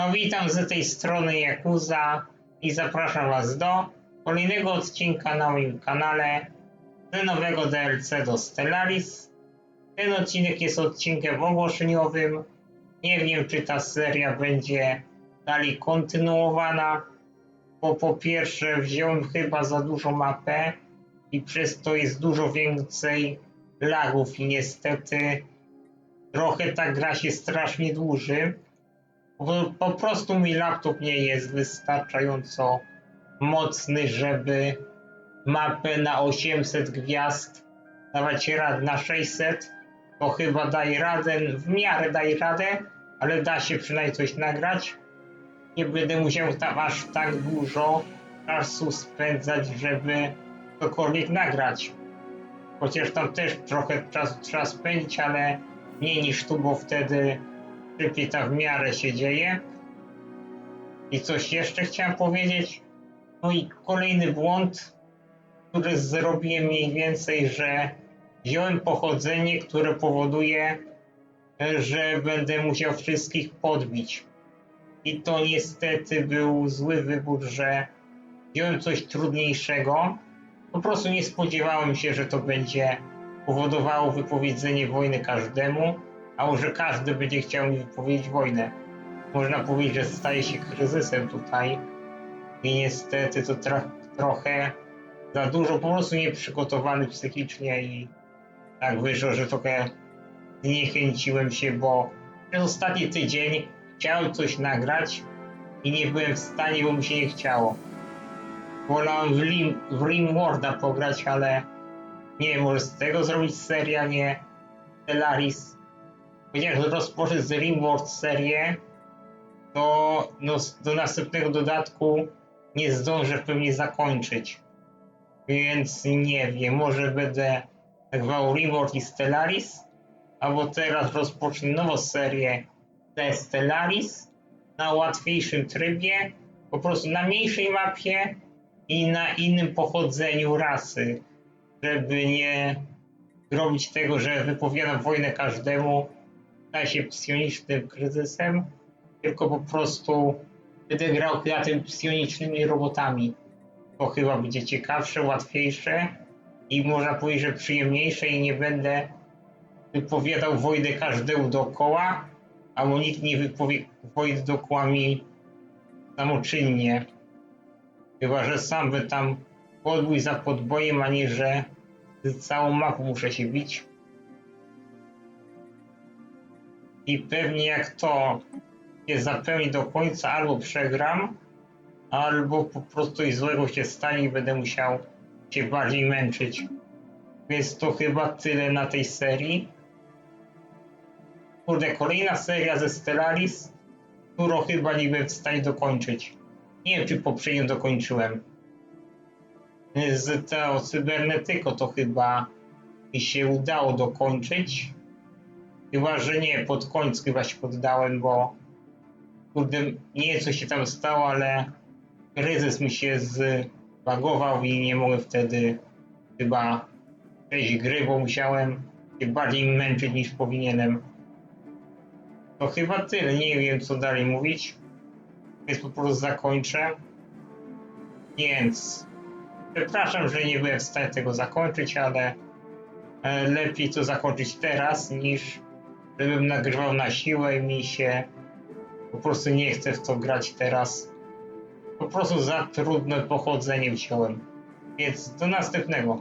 No witam z tej strony Jakuza i zapraszam Was do kolejnego odcinka na moim kanale z nowego DLC do Stellaris. Ten odcinek jest odcinkiem ogłoszeniowym. Nie wiem, czy ta seria będzie dalej kontynuowana, bo po pierwsze wziąłem chyba za dużą mapę i przez to jest dużo więcej lagów i niestety trochę ta gra się strasznie dłuży. Po, po prostu mój laptop nie jest wystarczająco mocny, żeby mapę na 800 gwiazd dawać radę na 600. To chyba daje radę, w miarę daje radę, ale da się przynajmniej coś nagrać. Nie będę musiał tam aż tak dużo czasu spędzać, żeby cokolwiek nagrać. Chociaż tam też trochę czasu trzeba spędzić, ale mniej niż tu, bo wtedy szybciej tam w miarę się dzieje. I coś jeszcze chciałem powiedzieć. No i kolejny błąd, który zrobiłem mniej więcej, że wziąłem pochodzenie, które powoduje, że będę musiał wszystkich podbić. I to niestety był zły wybór, że wziąłem coś trudniejszego. Po prostu nie spodziewałem się, że to będzie powodowało wypowiedzenie wojny każdemu, a może każdy będzie chciał mi wypowiedzieć wojnę. Można powiedzieć, że staje się kryzysem tutaj i niestety to trochę za dużo, po prostu nieprzygotowany psychicznie i tak wyszło, że trochę zniechęciłem się, bo przez ostatni tydzień chciałem coś nagrać i nie byłem w stanie, bo mi się nie chciało. Wolałem w, Lim, w Rimworlda pograć, ale nie wiem, może z tego zrobić serię, a nie Stellaris. Chociaż rozpocząć z Rimworld serię, to no, do następnego dodatku nie zdążę pewnie zakończyć. Więc nie wiem, może będę nagrywał Rimworld i Stellaris, albo teraz rozpocznę nową serię The Stellaris na łatwiejszym trybie, po prostu na mniejszej mapie i na innym pochodzeniu rasy, żeby nie robić tego, że wypowiadam wojnę każdemu, staje się psionicznym kryzysem, tylko po prostu będę grał chyba tym psionicznymi robotami. To chyba będzie ciekawsze, łatwiejsze i można powiedzieć, że przyjemniejsze i nie będę wypowiadał wojnę każdemu dookoła, albo nikt nie wypowie wojny dookoła mi samoczynnie. Chyba, że sam by tam podbój za podbojem, a nie, że całą mapą muszę się bić. I pewnie jak to się zapełni do końca, albo przegram, albo po prostu coś złego się stanie i będę musiał się bardziej męczyć. Więc to chyba tyle na tej serii. Kurde, kolejna seria ze Stellaris, którą chyba nie byłem w stanie dokończyć. Nie wiem, czy poprzednio dokończyłem. Z tego cybernetyko to chyba mi się udało dokończyć. Chyba, że nie, pod koniec chyba się poddałem, bo kurde, nie wiem co się tam stało, ale kryzys mi się zbagował i nie mogłem wtedy chyba przejść gry, bo musiałem się bardziej męczyć niż powinienem. To chyba tyle, nie wiem co dalej mówić, więc po prostu zakończę. Więc przepraszam, że nie byłem w stanie tego zakończyć, ale e, lepiej to zakończyć teraz niż żebym nagrywał na siłę i mi się po prostu nie chce w to grać teraz. Po prostu za trudne pochodzenie wziąłem. Więc do następnego.